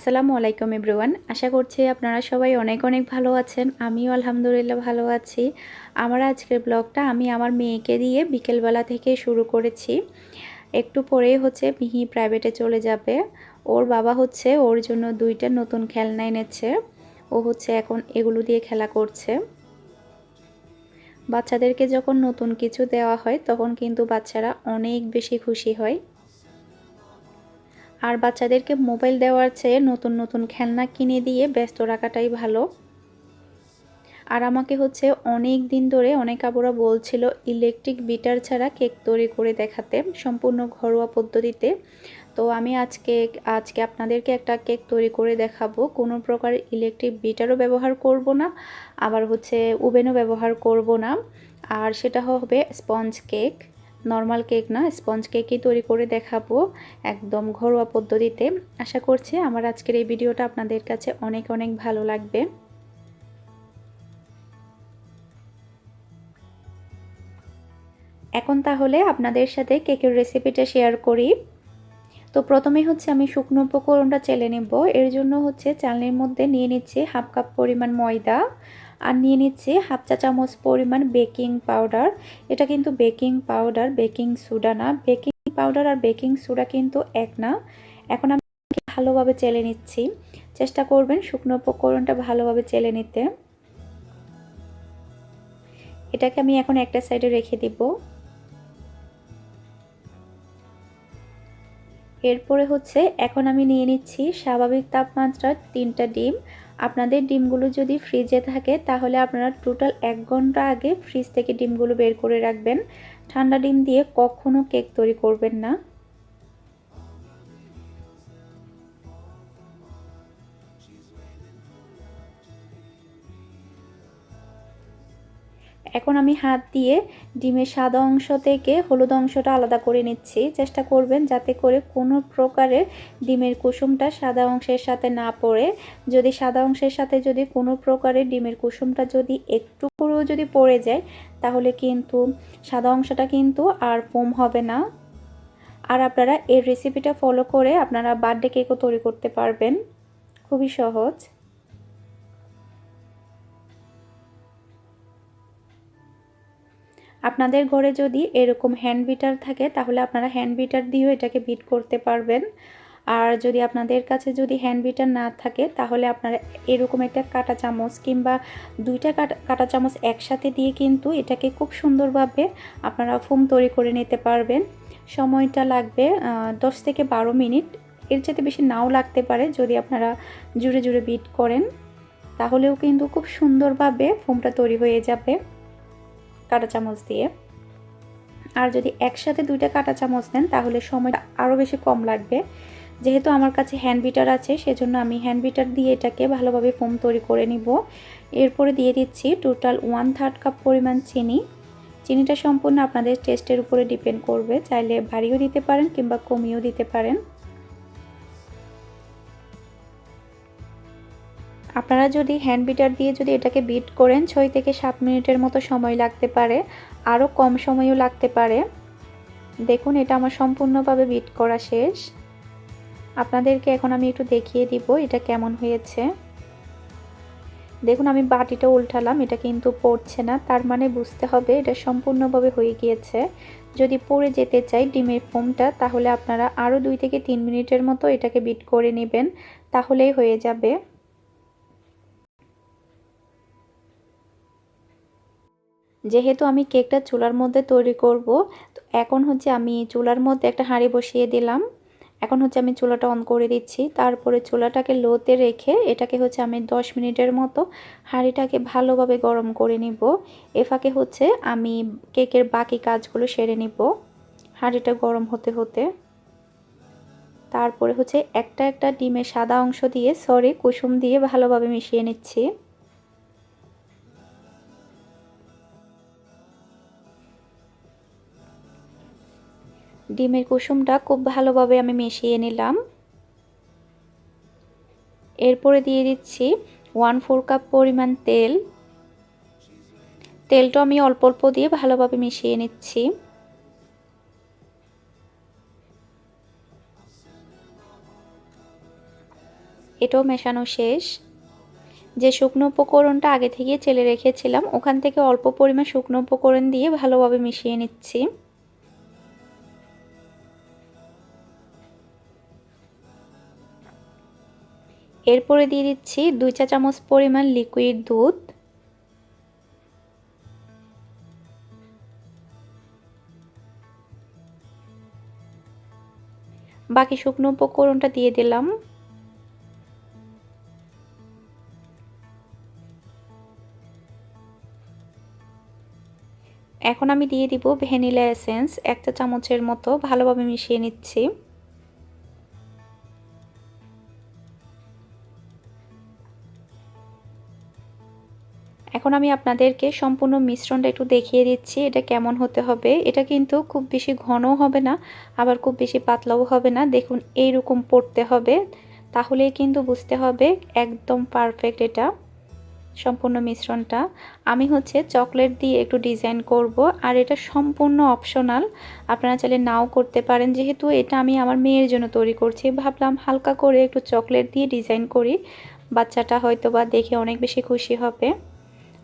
আসসালামু আলাইকুম এভরিওয়ান। আশা করছি আপনারা সবাই অনেক অনেক ভালো আছেন। আমিও আলহামদুলিল্লাহ ভালো আছি। আমার আজকের ব্লগটা আমি আমার মেয়েকে দিয়ে বিকেলবেলা থেকে শুরু করেছি। একটু পরেই হচ্ছে মিহি প্রাইভেটে চলে যাবে। ওর বাবা হচ্ছে ওর জন্য দুইটা নতুন খেলনা এনেছে। ও হচ্ছে এখন এগুলো দিয়ে খেলা করছে। বাচ্চাদেরকে যখন নতুন কিছু দেওয়া হয়, তখন কিন্তু বাচ্চারা অনেক বেশি খুশি হয়। আর বাচ্চাদেরকে মোবাইল দেওয়ার চেয়ে নতুন নতুন খেলনা কিনে দিয়ে ব্যস্ত রাখাটাই ভালো। আর আমাকে হচ্ছে অনেক দিন ধরে অনেক আবুরা বলছিল, ইলেকট্রিক বিটার ছাড়া কেক তৈরি করে দেখাতে সম্পূর্ণ ঘরোয়া পদ্ধতিতে। তো আমি আজকে আজকে আপনাদেরকে একটা কেক তৈরি করে দেখাবো। কোনো প্রকার ইলেকট্রিক বিটারও ব্যবহার করব না, আবার হচ্ছে ওভেনও ব্যবহার করব না। আর সেটা হবে স্পঞ্জ কেক। নর্মাল কেক না, স্পঞ্জ কেকই তৈরি করে দেখাবো একদম ঘরোয়া পদ্ধতিতে। আশা করছি আমার আজকের এই ভিডিওটা আপনাদের কাছে অনেক অনেক ভালো লাগবে। এখন তাহলে আপনাদের সাথে কেকের রেসিপিটা শেয়ার করি। তো প্রথমে হচ্ছে আমি শুকনো উপকরণটা চেলে নেব। এর জন্য হচ্ছে চালনির মধ্যে নিয়ে নিচ্ছি হাফ কাপ পরিমাণ ময়দা আর নিয়ে নিচ্ছি হাফ চা চামচ পরিমাণ বেকিং পাউডার। এটা কিন্তু বেকিং পাউডার, বেকিং সোডা না। বেকিং পাউডার আর বেকিং সোডা কিন্তু এক না। এখন আমি ভালোভাবে চেলে নিচ্ছি। চেষ্টা করবেন শুকনো উপকরণটা ভালোভাবে চেলে নিতে। এটাকে আমি এখন একটা সাইডে রেখে দিব। এরপরে হচ্ছে এখন আমি নিয়ে নিচ্ছি স্বাভাবিক তাপমাত্রার তিনটা ডিম। আপনাদের ডিমগুলো যদি ফ্রিজে থাকে, তাহলে আপনারা টোটাল এক ঘণ্টা আগে ফ্রিজ থেকে ডিমগুলো বের করে রাখবেন। ঠান্ডা ডিম দিয়ে কখনও কেক তৈরি করবেন না। এখন আমি হাত দিয়ে ডিমের সাদা অংশ থেকে হলুদ অংশটা আলাদা করে নিচ্ছি। চেষ্টা করবেন যাতে করে কোনো প্রকারের ডিমের কুসুমটা সাদা অংশের সাথে না পড়ে। যদি সাদা অংশের সাথে যদি কোনো প্রকারের ডিমের কুসুমটা যদি একটু করেও যদি পড়ে যায়, তাহলে কিন্তু সাদা অংশটা কিন্তু আর ফোম হবে না। আর আপনারা এই রেসিপিটা ফলো করে আপনারা বার্থডে কেকও তৈরি করতে পারবেন। খুবই সহজ। আপনাদের ঘরে যদি এরকম হ্যান্ড বিটার থাকে, তাহলে আপনারা হ্যান্ড বিটার দিয়েও এটাকে বিট করতে পারবেন। আর যদি আপনাদের কাছে যদি হ্যান্ড বিটার না থাকে, তাহলে আপনারা এরকম একটা কাটা চামচ কিংবা দুইটা কাটা কাটা চামচ একসাথে দিয়ে কিন্তু এটাকে খুব সুন্দরভাবে আপনারা ফোম তৈরি করে নিতে পারবেন। সময়টা লাগবে দশ থেকে বারো মিনিট। এর চাইতে বেশি নাও লাগতে পারে যদি আপনারা জুড়ে জুড়ে বিট করেন। তাহলেও কিন্তু খুব সুন্দরভাবে ফোমটা তৈরি হয়ে যাবে। কাঁটা চামচ দিয়ে। আর যদি একসাথে দুইটা কাঁটা চামচ নেন তাহলে সময়টা আরও বেশি কম লাগবে। যেহেতু আমার কাছে হ্যান্ড বিটার আছে, সেজন্য আমি হ্যান্ড বিটার দিয়ে এটাকে ভালোভাবে ফোম তৈরি করে নিব। এরপরে দিয়ে দিচ্ছি টোটাল ওয়ান থার্ড কাপ পরিমাণ চিনি। চিনিটা সম্পূর্ণ আপনাদের টেস্টের উপরে ডিপেন্ড করবে। চাইলে ভারীও দিতে পারেন কিংবা কমিয়েও দিতে পারেন। আপনারা যদি হ্যান্ড বিটার দিয়ে যদি এটাকে বিট করেন, ছয় থেকে সাত মিনিটের মতো সময় লাগতে পারে, আরও কম সময়ও লাগতে পারে। দেখুন, এটা আমার সম্পূর্ণভাবে বিট করা শেষ। আপনাদেরকে এখন আমি একটু দেখিয়ে দিব এটা কেমন হয়েছে। দেখুন, আমি বাটিটা উল্টালাম, এটা কিন্তু পড়ছে না, তার মানে বুঝতে হবে এটা সম্পূর্ণভাবে হয়ে গিয়েছে। যদি পড়ে যেতে চাই ডিমের ফোমটা, তাহলে আপনারা আরও দুই থেকে তিন মিনিটের মতো এটাকে বিট করে নেবেন, তাহলেই হয়ে যাবে। যেহেতু আমি কেকটা চুলার মধ্যে তৈরি করব, তো এখন হচ্ছে আমি চুলার মধ্যে একটা হাঁড়ি বসিয়ে দিলাম। এখন হচ্ছে আমি চুলাটা অন করে দিচ্ছি। তারপরে চুলাটাকে লোতে রেখে এটাকে হচ্ছে আমি 10 মিনিটের মতো হাঁড়িটাকে ভালোভাবে গরম করে নিব। এফাকে হচ্ছে আমি কেকের বাকি কাজগুলো সেরে নিব, হাঁড়িটা গরম হতে হতে। তারপরে হচ্ছে একটা একটা ডিমের সাদা অংশ দিয়ে, সরি, কুসুম দিয়ে ভালোভাবে মিশিয়ে নিচ্ছি। ডিমের কুসুমটা খুব ভালোভাবে আমি মিশিয়ে নিলাম। এরপরে দিয়ে দিচ্ছি ওয়ান ফোর কাপ পরিমাণ তেল। তেলটা আমি অল্প অল্প দিয়ে ভালোভাবে মিশিয়ে নিচ্ছি। এটাও মেশানো শেষ। যে শুকনো উপকরণটা আগে থেকে চেলে রেখেছিলাম, ওখান থেকে অল্প পরিমাণ শুকনো উপকরণ দিয়ে ভালোভাবে মিশিয়ে নিচ্ছি। এরপরে দিয়ে দিচ্ছি দুই চা চামচ পরিমাণ লিকুইড দুধ। বাকি শুকনো উপকরণটা দিয়ে দিলাম। এখন আমি দিয়ে দিব ভ্যানিলা এসেন্স একটা চামচের মতো ভালোভাবে মিশিয়ে নিচ্ছি। এখন আমি আপনাদেরকে সম্পূর্ণ মিশ্রণটা একটু দেখিয়ে দিচ্ছি, এটা কেমন হতে হবে। এটা কিন্তু খুব বেশি ঘনও হবে না, আবার খুব বেশি পাতলাও হবে না। দেখুন, এইরকম পড়তে হবে, তাহলেই কিন্তু বুঝতে হবে একদম পারফেক্ট এটা, সম্পূর্ণ মিশ্রণটা। আমি হচ্ছে চকলেট দিয়ে একটু ডিজাইন করব, আর এটা সম্পূর্ণ অপশনাল। আপনারা চাইলে নাও করতে পারেন, যেহেতু এটা আমি আমার মেয়ের জন্য তৈরি করছি। ভাবলাম হালকা করে একটু চকলেট দিয়ে ডিজাইন করি, বাচ্চাটা হয়তো বা দেখে অনেক বেশি খুশি হবে।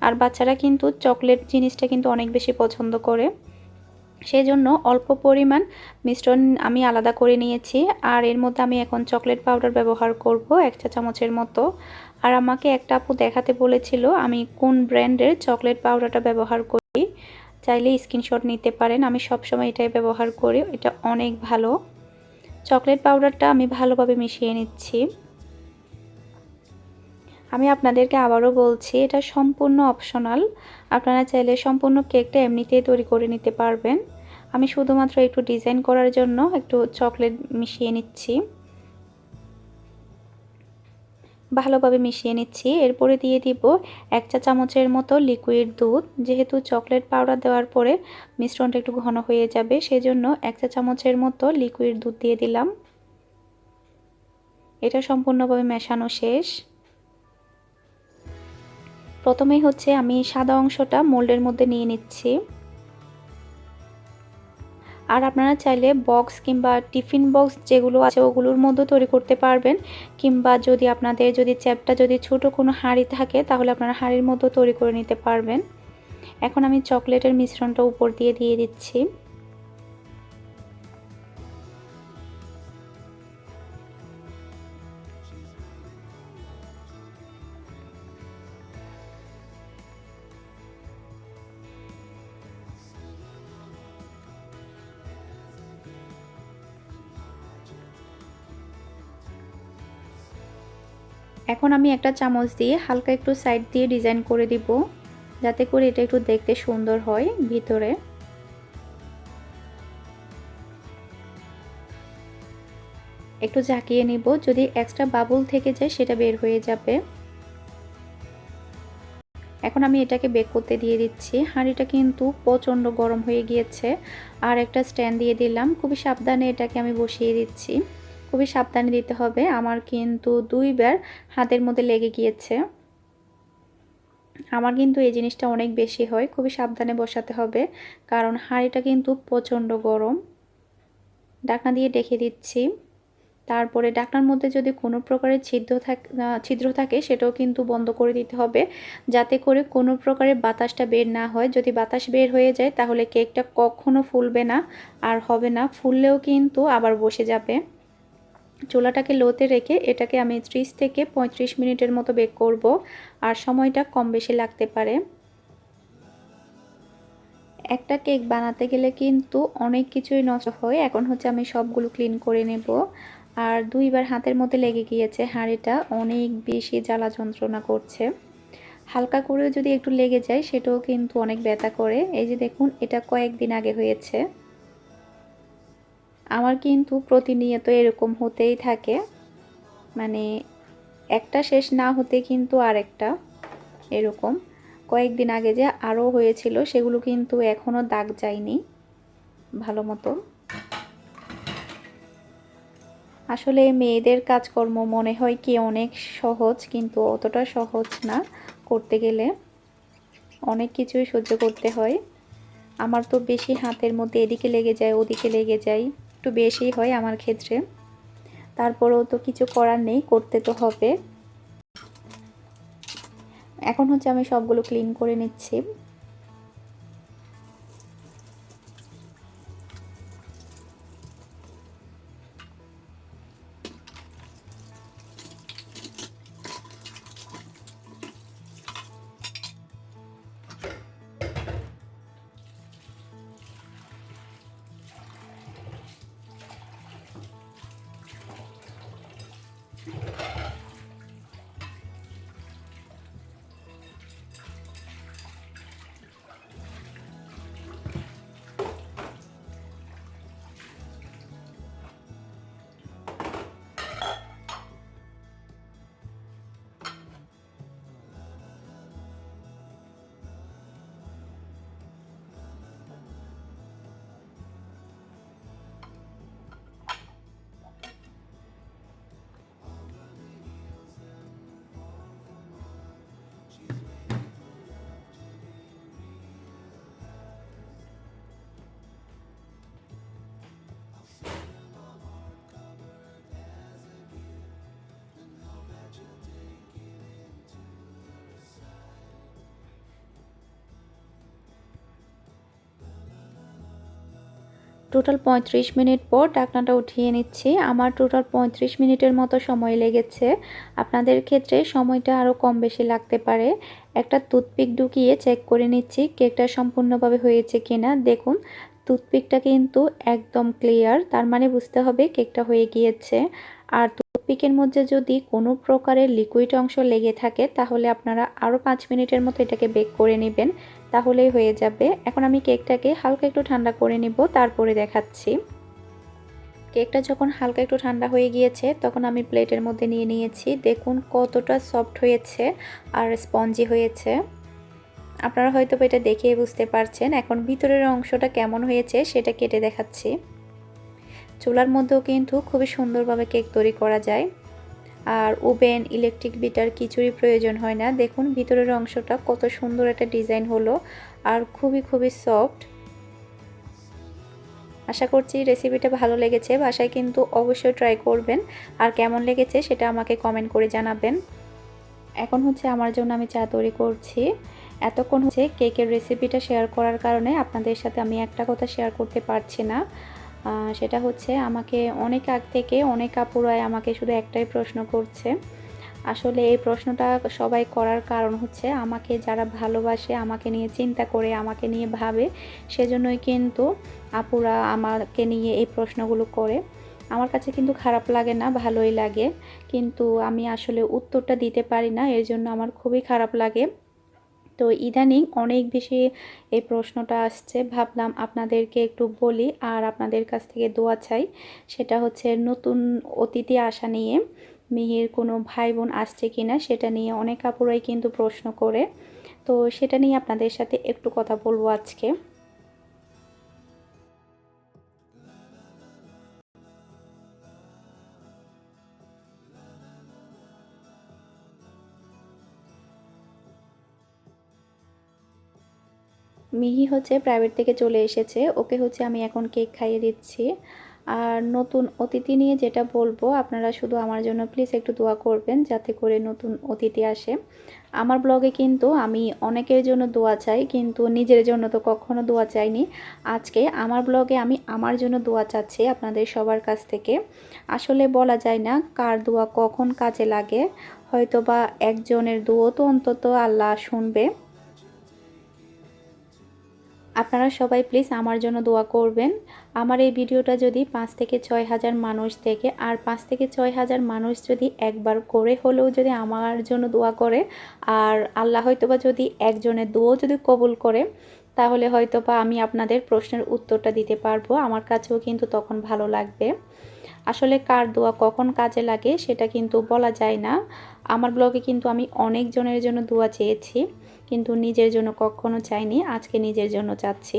আর বাচ্চারা কিন্তু চকলেট জিনিসটা কিন্তু অনেক বেশি পছন্দ করে। সেই জন্য অল্প পরিমাণ মিশ্রণ আমি আলাদা করে নিয়েছি। আর এর মধ্যে আমি এখন চকলেট পাউডার ব্যবহার করব এক চা চামচের মতো। আর আমাকে একটা আপু দেখাতে বলেছিল, আমি কোন ব্র্যান্ডের চকলেট পাউডারটা ব্যবহার করি। চাইলে স্ক্রিনশট নিতে পারেন, আমি সবসময় এটাই ব্যবহার করি, এটা অনেক ভালো। চকলেট পাউডারটা আমি ভালোভাবে মিশিয়ে নিচ্ছি। আমি আপনাদেরকে আবারও বলছি, এটা সম্পূর্ণ অপশনাল আপনারা চাইলে সম্পূর্ণ কেকটা এমনিতেই তৈরি করে নিতে পারবেন। আমি শুধুমাত্র একটু ডিজাইন করার জন্য একটু চকলেট মিশিয়ে নিচ্ছি। ভালোভাবে মিশিয়ে নিচ্ছি। এরপরে দিয়ে দিব এক চা চামচের মতো লিকুইড দুধ। যেহেতু চকলেট পাউডার দেওয়ার পরে মিশ্রণটা একটু ঘন হয়ে যাবে, সেজন্য এক চা চামচের মতো লিকুইড দুধ দিয়ে দিলাম। এটা সম্পূর্ণভাবে মেশানো শেষ। প্রথমেই হচ্ছে আমি সাদা অংশটা মোল্ডের মধ্যে নিয়ে নিচ্ছি। আর আপনারা চাইলে বক্স কিংবা টিফিন বক্স যেগুলো আছে ওগুলোর মধ্যে তৈরি করতে পারবেন, কিংবা যদি আপনাদের যদি চ্যাপটা যদি ছোট কোনো হাঁড়ি থাকে তাহলে আপনারা হাঁড়ির মধ্যে তৈরি করে নিতে পারবেন। এখন আমি চকলেটের মিশ্রণটা উপর দিয়ে দিয়ে দিচ্ছি। এখন আমি একটা চামচ দিয়ে হালকা একটু সাইড দিয়ে ডিজাইন করে দিব, যাতে করে এটা একটু দেখতে সুন্দর হয় ভিতরে। একটু ঝাঁকিয়ে নিব, যদি এক্সট্রা বাবুল থেকে যায় সেটা বের হয়ে যাবে। এখন আমি এটাকে বেক করতে দিয়ে দিচ্ছি। হাঁড়িটা কিন্তু প্রচণ্ড গরম হয়ে গিয়েছে। আর একটা স্ট্যান্ড দিয়ে দিলাম। খুবই সাবধানে এটাকে আমি বসিয়ে দিচ্ছি। খুবই সাবধানে দিতে হবে। আমার কিন্তু দুইবার হাতের মধ্যে লেগে গিয়েছে। আমার কিন্তু এই জিনিসটা অনেক বেশি হয়, খুবই সাবধানে বসাতে হবে। কারণ হাঁড়িটা কিন্তু প্রচণ্ড গরম। ডাকনা দিয়ে ডেকে দিচ্ছি। তারপরে ডাকনার মধ্যে যদি কোনো প্রকারের ছিদ্র থাক ছিদ্র থাকে, সেটাও কিন্তু বন্ধ করে দিতে হবে। যাতে করে কোনো প্রকারের বাতাসটা বের না হয়। যদি বাতাস বের হয়ে যায়, তাহলে কেকটা কখনো ফুলবে না আর হবে না। ফুললেও কিন্তু আবার বসে যাবে। চুলাটাকে লোতে রেখে এটাকে আমি ত্রিশ থেকে পঁয়ত্রিশ মিনিটের মতো বেক করব আর সময়টা কম বেশি লাগতে পারে। একটা কেক বানাতে গেলে কিন্তু অনেক কিছুই নষ্ট হয়। এখন হচ্ছে আমি সবগুলো ক্লিন করে নেব। আর দুইবার হাতের মধ্যে লেগে গিয়েছে হাঁড়িটা, অনেক বেশি জ্বালা যন্ত্রণা করছে। হালকা করেও যদি একটু লেগে যায়, সেটাও কিন্তু অনেক ব্যথা করে। এই যে দেখুন, এটা কয়েকদিন আগে হয়েছে। আমার কিন্তু প্রতিনিয়ত এরকম হতেই থাকে। মানে একটা শেষ না হতে কিন্তু আরেকটা এরকম। কয়েকদিন আগে যে আরও হয়েছিল সেগুলো কিন্তু এখনও দাগ যায়নি ভালো মতো। আসলে মেয়েদের কাজকর্ম মনে হয় কি অনেক সহজ, কিন্তু অতটা সহজ না করতে গেলে। অনেক কিছুই সহ্য করতে হয়। আমার তো বেশি হাতের মধ্যে এদিকে লেগে যায়, ওদিকে লেগে যায়। একটু বেশি হয় আমার ক্ষেত্রে। তারপরেও তো কিছু করার নেই, করতে তো হবে। এখন হচ্ছে আমি সবগুলো ক্লিন করে নিচ্ছি। টোটাল পঁয়ত্রিশ মিনিট পর ডাকনাটা উঠিয়ে নিচ্ছি। আমার টোটাল পঁয়ত্রিশ মিনিটের মতো সময় লেগেছে। আপনাদের ক্ষেত্রে সময়টা আরও কম বেশি লাগতে পারে। একটা টুথপিক ঢুকিয়ে চেক করে নিচ্ছি কেকটা সম্পূর্ণভাবে হয়েছে কিনা। দেখুন টুথপিকটা কিন্তু একদম ক্লিয়ার তার মানে বুঝতে হবে কেকটা হয়ে গিয়েছে। আর টুথপিকের মধ্যে যদি কোনো প্রকারের লিকুইড অংশ লেগে থাকে, তাহলে আপনারা আরও পাঁচ মিনিটের মতো এটাকে বেক করে নেবেন। তাহলেই হয়ে যাবে। এখন আমি কেকটাকে হালকা একটু ঠান্ডা করে নিব, তারপরে দেখাচ্ছি। কেকটা যখন হালকা একটু ঠান্ডা হয়ে গিয়েছে, তখন আমি প্লেটের মধ্যে নিয়ে নিয়েছি। দেখুন কতটা সফট হয়েছে আর স্পঞ্জি হয়েছে। আপনারা হয়তো এটা দেখেই বুঝতে পারছেন এখন ভিতরের অংশটা কেমন হয়েছে সেটা কেটে দেখাচ্ছি। চুলার মধ্যেও কিন্তু খুবই সুন্দরভাবে কেক তৈরি করা যায়। আর ওভেন ইলেকট্রিক বিটার কিছুরই প্রয়োজন হয় না। দেখুন, ভিতরের অংশটা কত সুন্দর একটা ডিজাইন হলো আর খুবই খুবই সফট আশা করছি রেসিপিটা ভালো লেগেছে। বাসায় কিন্তু অবশ্যই ট্রাই করবেন। আর কেমন লেগেছে সেটা আমাকে কমেন্ট করে জানাবেন। এখন হচ্ছে আমার জন্য আমি চা তৈরি করছি। এতক্ষণ হচ্ছে কেকের রেসিপিটা শেয়ার করার কারণে আপনাদের সাথে আমি একটা কথা শেয়ার করতে পারছি না। সেটা হচ্ছে আমাকে অনেক আগ থেকে অনেক আপুরাই আমাকে শুধু একটাই প্রশ্ন করছে। আসলে এই প্রশ্নটা সবাই করার কারণ হচ্ছে আমাকে যারা ভালোবাসে, আমাকে নিয়ে চিন্তা করে, আমাকে নিয়ে ভাবে, সেজন্যই কিন্তু আপুরা আমাকে নিয়ে এই প্রশ্নগুলো করে। আমার কাছে কিন্তু খারাপ লাগে না, ভালোই লাগে। কিন্তু আমি আসলে উত্তরটা দিতে পারি না, এর জন্য আমার খুবই খারাপ লাগে। তো ইদানিং অনেক বেশি এই প্রশ্নটা আসছে। ভাবলাম আপনাদেরকে একটু বলি আর আপনাদের কাছ থেকে দোয়া চাই। সেটা হচ্ছে নতুন অতিথি আসা নিয়ে মেহের কোনো ভাই বোন আসছে কি না সেটা নিয়ে অনেক কাপড়াই কিন্তু প্রশ্ন করে। তো সেটা নিয়ে আপনাদের সাথে একটু কথা বলব আজকে। মিহি হচ্ছে প্রাইভেট থেকে চলে এসেছে। ওকে হচ্ছে আমি এখন কেক খাইয়ে দিচ্ছি। আর নতুন অতিথি নিয়ে যেটা বলব, আপনারা শুধু আমার জন্য প্লিজ একটু দোয়া করবেন যাতে করে নতুন অতিথি আসে। আমার ব্লগে কিন্তু আমি অনেকের জন্য দোয়া চাই, কিন্তু নিজের জন্য তো কখনো দোয়া চাইনি। আজকে আমার ব্লগে আমি আমার জন্য দোয়া চাচ্ছি আপনাদের সবার কাছ থেকে। আসলে বলা যায় না কার দোয়া কখন কাজে লাগে হয়তো বা একজনের দোয়া তো অন্তত আল্লাহ শুনবে। আপনারা সবাই প্লিজ আমার জন্য দোয়া করবেন। আমার এই ভিডিওটা যদি পাঁচ থেকে ছয় হাজার মানুষ দেখে, আর পাঁচ থেকে ছয় হাজার মানুষ যদি একবার করে হলেও যদি আমার জন্য দোয়া করে, আর আল্লাহ হয়তোবা যদি একজনের দোয়াও যদি কবুল করে, তাহলে হয়তো বা আমি আপনাদের প্রশ্নের উত্তরটা দিতে পারব। আমার কাছেও কিন্তু তখন ভালো লাগবে। আসলে কার দোয়া কখন কাজে লাগে সেটা কিন্তু বলা যায় না। আমার ব্লগে কিন্তু আমি অনেকজনের জন্য দোয়া চেয়েছি। কিন্তু নিজের জন্য কখনো চাইনি, আজকে নিজের জন্য চাচ্ছি।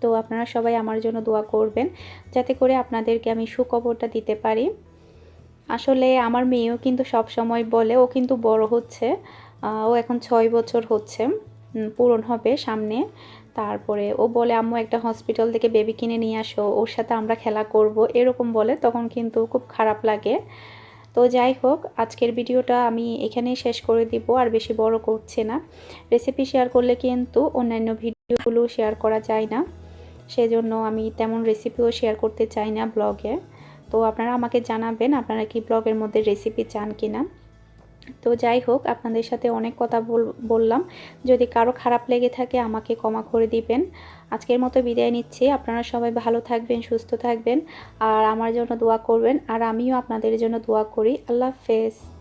তো আপনারা সবাই আমার জন্য দোয়া করবেন, যাতে করে আপনাদেরকে আমি সুখবরটা দিতে পারি। আসলে আমার মেয়েও কিন্তু সব সময় বলে, ও কিন্তু বড় হচ্ছে ও এখন ছয় বছর হচ্ছে পূরণ হবে সামনে। তারপরে ও বলে, আম্মু, একটা হসপিটাল থেকে বেবি কিনে নিয়ে আসো, ওর সাথে আমরা খেলা করব। এরকম বলে, তখন কিন্তু খুব খারাপ লাগে। তো যাই হোক, আজকের ভিডিওটা আমি এখানেই শেষ করে দিব, আর বেশি বড় করছে না। রেসিপি শেয়ার করলে কিন্তু অন্যান্য ভিডিওগুলো শেয়ার করা যায় না। সেজন্য আমি তেমন রেসিপিও শেয়ার করতে চাই না ব্লগে তো আপনারা আমাকে জানাবেন, আপনারা কি ব্লগের মধ্যে রেসিপি চান কি না তো যাই হোক, আপনাদের সাথে অনেক কথা বললাম। যদি কারও খারাপ লেগে থাকে, আমাকে ক্ষমা করে দিবেন। আজকের মতো বিদায় নিচ্ছি। আপনারা সবাই ভালো থাকবেন, সুস্থ থাকবেন। আর আমার জন্য দোয়া করবেন। আর আমিও আপনাদের জন্য দোয়া করি। আল্লাহ হাফেজ।